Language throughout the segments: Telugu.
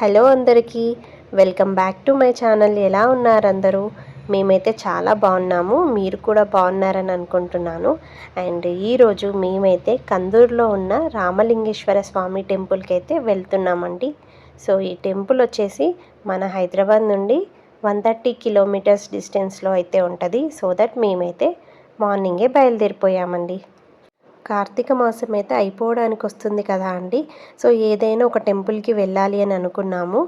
హలో అందరికీ. Welcome back to my channel. ఎలా ఉన్నారు అందరూ? మేమైతే చాలా బాగున్నాము. మీరు కూడా బాగున్నారని అనుకుంటున్నాను. అండ్ ఈరోజు మేమైతే కందూరులో ఉన్న రామలింగేశ్వర స్వామి టెంపుల్కి అయితే వెళ్తున్నామండి. సో ఈ టెంపుల్ వచ్చేసి మన హైదరాబాద్ నుండి వన్ థర్టీ కిలోమీటర్స్ డిస్టెన్స్లో అయితే ఉంటుంది. సో దట్ మేమైతే మార్నింగే బయలుదేరిపోయామండి. కార్తీక మాసం అయితే అయిపోవడానికి వస్తుంది కదా అండి. సో ఏదైనా ఒక టెంపుల్కి వెళ్ళాలి అని అనుకున్నాము.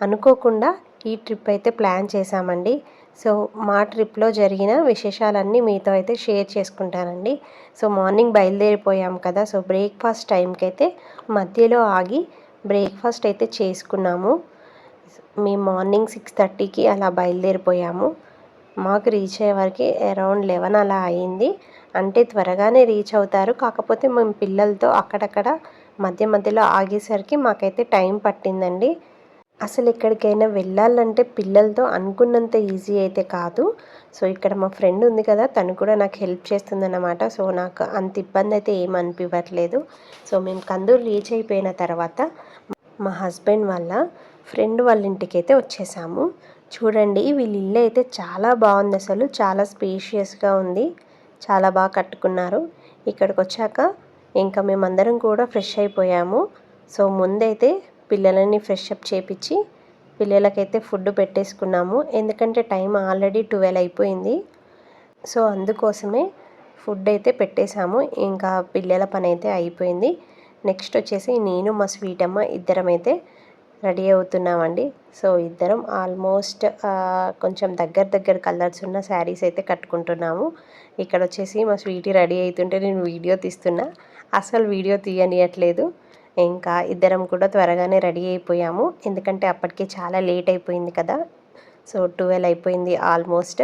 అనుకోకుండా ఈ ట్రిప్ అయితే ప్లాన్ చేశామండి. సో మా ట్రిప్లో జరిగిన విశేషాలన్నీ మీతో అయితే షేర్ చేసుకుంటానండి. సో మార్నింగ్ బయలుదేరిపోయాం కదా సో బ్రేక్ఫాస్ట్ టైంకి అయితే మధ్యలో ఆగి బ్రేక్ఫాస్ట్ అయితే చేసుకున్నాము. మేము మార్నింగ్ సిక్స్ థర్టీకి అలా బయలుదేరిపోయాము. మాకు రీచ్ అయ్యే వరకు అరౌండ్ లెవెన్ అలా అయింది. అంటే త్వరగానే రీచ్ అవుతారు. కాకపోతే మేము పిల్లలతో అక్కడక్కడ మధ్య మధ్యలో ఆగేసరికి మాకైతే టైం పట్టిందండి. అసలు ఎక్కడికైనా వెళ్ళాలంటే పిల్లలతో అనుకున్నంత ఈజీ అయితే కాదు. సో ఇక్కడ మా ఫ్రెండ్ ఉంది కదా తను కూడా నాకు హెల్ప్ చేస్తుందన్నమాట. సో నాకు అంత ఇబ్బంది అయితే ఏం అనిపించట్లేదు సో మేము కందూరు రీచ్ అయిపోయిన తర్వాత మా హస్బెండ్ వాళ్ళ ఫ్రెండ్ వాళ్ళ ఇంటికి అయితే వచ్చేసాము. చూడండి వీళ్ళ ఇల్లు అయితే చాలా బాగుంది అసలు. చాలా స్పేషియస్గా ఉంది. చాలా బాగా కట్టుకున్నారు. ఇక్కడికి వచ్చాక ఇంకా మేమందరం కూడా ఫ్రెష్ అయిపోయాము. సో ముందైతే పిల్లలని ఫ్రెష్ అప్ చేపించి పిల్లలకైతే ఫుడ్ పెట్టేసుకున్నాము. ఎందుకంటే టైం ఆల్రెడీ ట్వెల్వ్ అయిపోయింది. సో అందుకోసమే ఫుడ్ అయితే పెట్టేశాము. ఇంకా పిల్లల పని అయితే అయిపోయింది. నెక్స్ట్ వచ్చేసి నేను మా స్వీట్ అమ్మ ఇద్దరం అయితే రెడీ అవుతున్నామండి. సో ఇద్దరం ఆల్మోస్ట్ కొంచెం దగ్గర దగ్గర కలర్స్ ఉన్న శారీస్ అయితే కట్టుకుంటున్నాము. ఇక్కడ వచ్చేసి మా స్వీటీ రెడీ అవుతుంటే నేను వీడియో తీస్తున్నా. అసలు వీడియో తీయనియట్లేదు. ఇంకా ఇద్దరం కూడా త్వరగానే రెడీ అయిపోయాము. ఎందుకంటే అప్పటికే చాలా లేట్ అయిపోయింది కదా. సో ట్వెల్వ్ అయిపోయింది ఆల్మోస్ట్.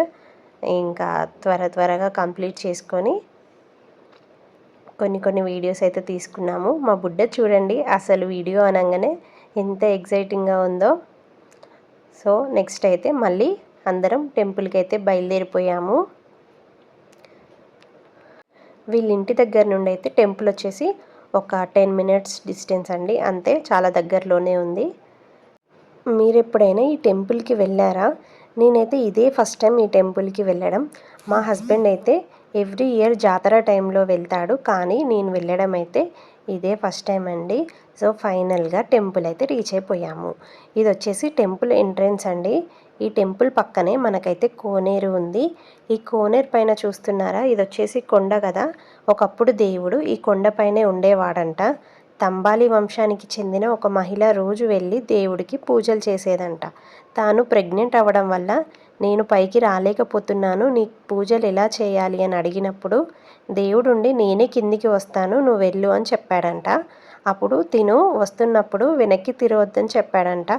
ఇంకా త్వర త్వరగా కంప్లీట్ చేసుకొని కొన్ని కొన్ని వీడియోస్ అయితే తీసుకున్నాము. మా బుడ్డ చూడండి అసలు వీడియో అనగానే ఎంత ఎగ్జైటింగ్గా ఉందో. సో నెక్స్ట్ అయితే మళ్ళీ అందరం టెంపుల్కి అయితే బయలుదేరిపోయాము. వీళ్ళ ఇంటి దగ్గర నుండి అయితే టెంపుల్ వచ్చేసి ఒక టెన్ మినిట్స్ డిస్టెన్స్ అండి. అంతే చాలా దగ్గరలోనే ఉంది. మీరు ఎప్పుడైనా ఈ టెంపుల్కి వెళ్ళారా? నేనైతే ఇదే ఫస్ట్ టైం ఈ టెంపుల్కి వెళ్ళడం. మా హస్బెండ్ అయితే ఎవ్రీ ఇయర్ జాతర టైంలో వెళ్తాడు. కానీ నేను వెళ్ళడం అయితే ఇదే ఫస్ట్ టైం అండి. సో ఫైనల్గా టెంపుల్ అయితే రీచ్ అయిపోయాము. ఇది వచ్చేసి టెంపుల్ ఎంట్రన్స్ అండి. ఈ టెంపుల్ పక్కనే మనకైతే కోనేరు ఉంది. ఈ కోనేరు పైన చూస్తున్నారా? ఇది వచ్చేసి కొండ కదా? ఒకప్పుడు దేవుడు ఈ కొండపైనే ఉండేవాడంట. తంబాలి వంశానికి చెందిన ఒక మహిళ రోజు వెళ్ళి దేవుడికి పూజలు చేసేదంట. తాను ప్రెగ్నెంట్ అవ్వడం వల్ల నేను పైకి రాలేకపోతున్నాను నీ పూజలు ఎలా చేయాలి అని అడిగినప్పుడు దేవుడుండి నేనే కిందికి వస్తాను నువ్వు వెళ్ళు అని చెప్పాడంట. అప్పుడు తిను వస్తున్నప్పుడు వెనక్కి తిరగొద్దని చెప్పాడంట.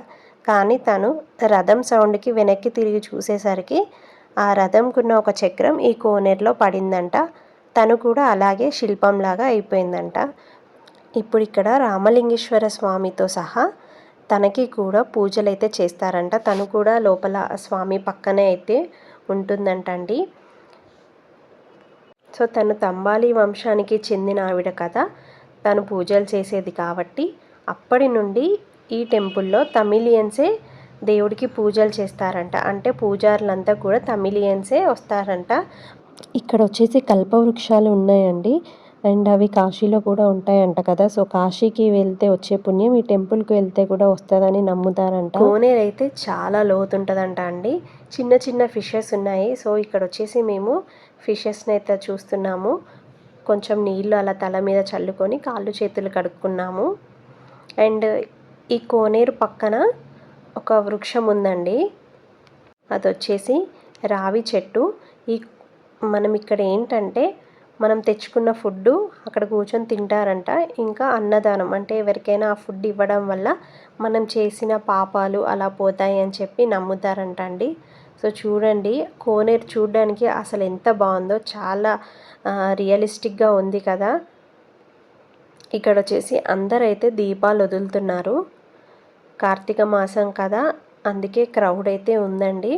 కానీ తను రథం సౌండ్కి వెనక్కి తిరిగి చూసేసరికి ఆ రథంకున్న ఒక చక్రం ఈ కోనేరులో పడిందంట. తను కూడా అలాగే శిల్పంలాగా అయిపోయిందంట. ఇప్పుడు ఇక్కడ రామలింగేశ్వర స్వామితో సహా తనకి కూడా పూజలు అయితే చేస్తారంట. తను కూడా లోపల స్వామి పక్కనే అయితే ఉంటుందంట అండి సో తను తంబాలి వంశానికి చెందిన ఆవిడ కదా తను పూజలు చేసేది కాబట్టి అప్పటి నుండి ఈ టెంపుల్లో తమిలియన్సే దేవుడికి పూజలు చేస్తారంట. అంటే పూజారులంతా కూడా తమిలియన్సే వస్తారంట. ఇక్కడ వచ్చేసి కల్పవృక్షాలు ఉన్నాయండి. అండ్ అవి కాశీలో కూడా ఉంటాయంట కదా. సో కాశీకి వెళ్తే వచ్చే పుణ్యం ఈ టెంపుల్కి వెళ్తే కూడా వస్తుందని నమ్ముతారంట. కోనేరు అయితే చాలా లోతుంటుందంట అండి. చిన్న చిన్న ఫిషెస్ ఉన్నాయి. సో ఇక్కడ వచ్చేసి మేము ఫిషెస్ని అయితే చూస్తున్నాము. కొంచెం నీళ్ళు అలా తల మీద చల్లుకొని కాళ్ళు చేతులు కడుక్కున్నాము. అండ్ ఈ కోనేరు పక్కన ఒక వృక్షం ఉందండి. అది వచ్చేసి రావి చెట్టు. ఈ మనం ఇక్కడ ఏంటంటే మనం తెచ్చుకున్న ఫుడ్డు అక్కడ కూర్చొని తింటారంట. ఇంకా అన్నదానం అంటే ఎవరికైనా ఆ ఫుడ్ ఇవ్వడం వల్ల మనం చేసిన పాపాలు అలా పోతాయి అని చెప్పి నమ్ముతారంట అండి. సో చూడండి కోనేరు చూడడానికి అసలు ఎంత బాగుందో చాలా రియలిస్టిక్గా ఉంది కదా. ఇక్కడ వచ్చేసి అందరైతే దీపాలు వదులుతున్నారు. కార్తీక మాసం కదా అందుకే క్రౌడ్ అయితే ఉందండి.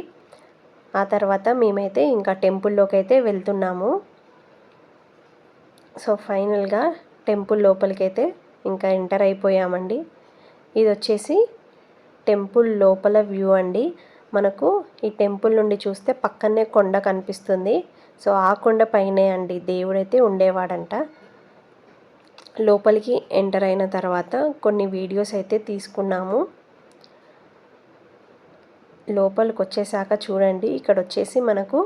ఆ తర్వాత మేమైతే ఇంకా టెంపుల్లోకి అయితే వెళ్తున్నాము. సో ఫైనల్గా టెంపుల్ లోపలికైతే ఇంకా ఎంటర్ అయిపోయామండి. ఇది వచ్చేసి టెంపుల్ లోపల వ్యూ అండి. మనకు ఈ టెంపుల్ నుండి చూస్తే పక్కనే కొండ కనిపిస్తుంది. సో ఆ కొండ పైనే అండి దేవుడైతే ఉండేవాడంట. లోపలికి ఎంటర్ అయిన తర్వాత కొన్ని వీడియోస్ అయితే తీసుకున్నాము. లోపలికి వచ్చేసాక చూడండి. ఇక్కడ వచ్చేసి మనకు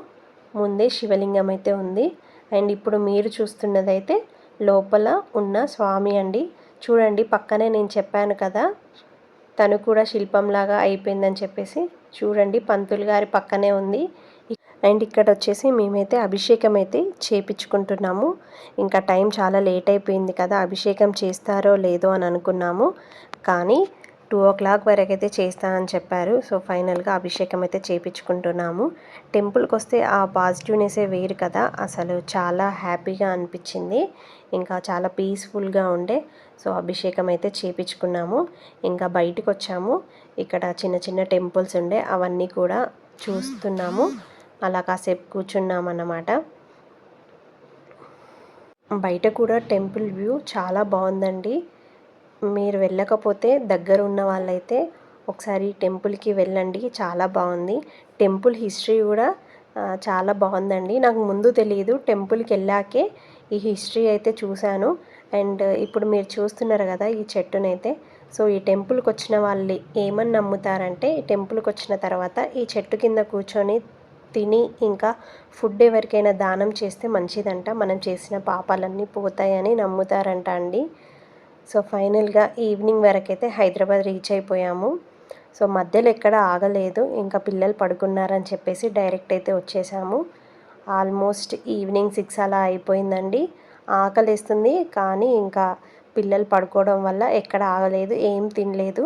ముందే శివలింగం అయితే ఉంది. అండ్ ఇప్పుడు మీరు చూస్తున్నదైతే లోపల ఉన్న స్వామి అండి. చూడండి పక్కనే నేను చెప్పాను కదా తను కూడా శిల్పంలాగా అయిపోయిందని చెప్పేసి. చూడండి పంతులు గారి పక్కనే ఉంది. అండ్ ఇక్కడ వచ్చేసి మేమైతే అభిషేకం అయితే చేపించుకుంటున్నాము. ఇంకా టైం చాలా లేట్ అయిపోయింది కదా అభిషేకం చేస్తారో లేదో అని అనుకున్నాము. కానీ టూ ఓ క్లాక్ వరకు అయితే చేస్తానని చెప్పారు. సో ఫైనల్గా అభిషేకం అయితే చేయించుకుంటున్నాము టెంపుల్కి వస్తే ఆ పాజిటివ్నెసే వేరు కదా. అసలు చాలా హ్యాపీగా అనిపించింది. ఇంకా చాలా పీస్ఫుల్గా ఉండే. సో అభిషేకం అయితే చేయించుకున్నాము ఇంకా బయటకు వచ్చాము. ఇక్కడ చిన్న చిన్న టెంపుల్స్ ఉండే. అవన్నీ కూడా చూస్తున్నాము. అలా కాసేపు కూర్చున్నామన్నమాట. బయట కూడా టెంపుల్ వ్యూ చాలా బాగుందండి. మీరు వెళ్ళకపోతే దగ్గర ఉన్న వాళ్ళైతే ఒకసారి టెంపుల్కి వెళ్ళండి చాలా బాగుంది. టెంపుల్ హిస్టరీ కూడా చాలా బాగుందండి. నాకు ముందు తెలియదు టెంపుల్కి వెళ్ళాకే ఈ హిస్టరీ అయితే చూశాను. అండ్ ఇప్పుడు మీరు చూస్తున్నారు కదా ఈ చెట్టునైతే సో ఈ టెంపుల్కి వచ్చిన వాళ్ళు ఏమని నమ్ముతారంటే ఈ టెంపుల్కి వచ్చిన తర్వాత ఈ చెట్టు కింద కూర్చొని తిని ఇంకా ఫుడ్ ఎవరికైనా దానం చేస్తే మంచిదంట. మనం చేసిన పాపాలన్నీ పోతాయని నమ్ముతారంట అండి. సో ఫైనల్గా ఈవినింగ్ వరకు అయితే హైదరాబాద్ రీచ్ అయిపోయాము. సో మధ్యలో ఎక్కడ ఆగలేదు ఇంకా పిల్లలు పడుకున్నారని చెప్పేసి డైరెక్ట్ అయితే వచ్చేసాము. ఆల్మోస్ట్ ఈవినింగ్ సిక్స్ అలా అయిపోయిందండి. ఆకలిస్తుంది కానీ ఇంకా పిల్లలు పడుకోవడం వల్ల ఎక్కడ ఆగలేదు ఏం తినలేదు.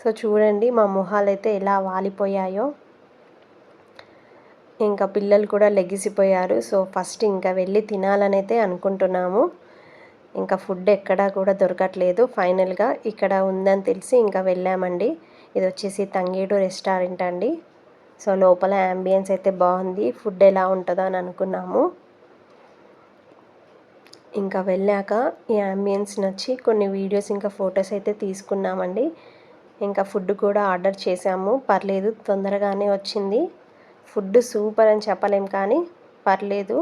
సో చూడండి మా మొహాలు అయితే ఎలా వాలిపోయాయో. ఇంకా పిల్లలు కూడా లెగిసిపోయారు. సో ఫస్ట్ ఇంకా వెళ్ళి తినాలని అయితే అనుకుంటున్నాము. ఇంకా ఫుడ్ ఎక్కడా కూడా దొరకట్లేదు. ఫైనల్గా ఇక్కడ ఉందని తెలిసి ఇంకా వెళ్ళామండి. ఇది వచ్చేసి తంగేడు రెస్టారెంట్ అండి. సో లోపల అంబియన్స్ అయితే బాగుంది. ఫుడ్ ఎలా ఉంటుందో అని అనుకున్నాము. ఇంకా వెళ్ళాక ఈ అంబియన్స్ నచ్చి కొన్ని వీడియోస్ ఇంకా ఫొటోస్ అయితే తీసుకున్నామండి. ఇంకా ఫుడ్ కూడా ఆర్డర్ చేసాము. పర్లేదు తొందరగానే వచ్చింది. ఫుడ్ సూపర్ అని చెప్పలేం కానీ పర్లేదు.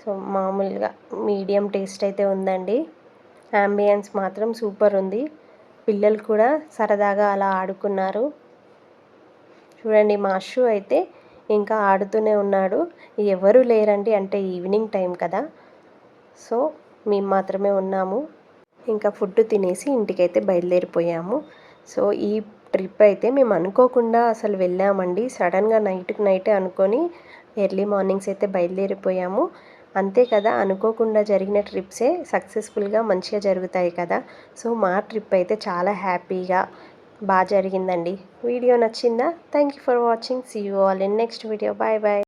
సో మామూలుగా మీడియం టేస్ట్ అయితే ఉందండి. అంబియన్స్ మాత్రం సూపర్ ఉంది. పిల్లలు కూడా సరదాగా అలా ఆడుకున్నారు. చూడండి మా షూ అయితే ఇంకా ఆడుతూనే ఉన్నాడు. ఎవరు లేరండి అంటే ఈవినింగ్ టైం కదా. సో మేము మాత్రమే ఉన్నాము. ఇంకా ఫుడ్ తినేసి ఇంటికైతే బయలుదేరిపోయాము. సో ఈ ట్రిప్ అయితే మేము అనుకోకుండా అసలు వెళ్ళామండి. సడన్గా నైట్కి నైటే అనుకొని ఎర్లీ మార్నింగ్స్ అయితే బయలుదేరిపోయాము. అంతే కదా అనుకోకుండా జరిగిన ట్రిప్సే సక్సెస్ఫుల్గా మంచిగా జరుగుతాయి కదా. సో మా ట్రిప్ అయితే చాలా హ్యాపీగా బాగా జరిగిందండి. వీడియో నచ్చిందా? Thank you for watching. See you all in next video. Bye bye.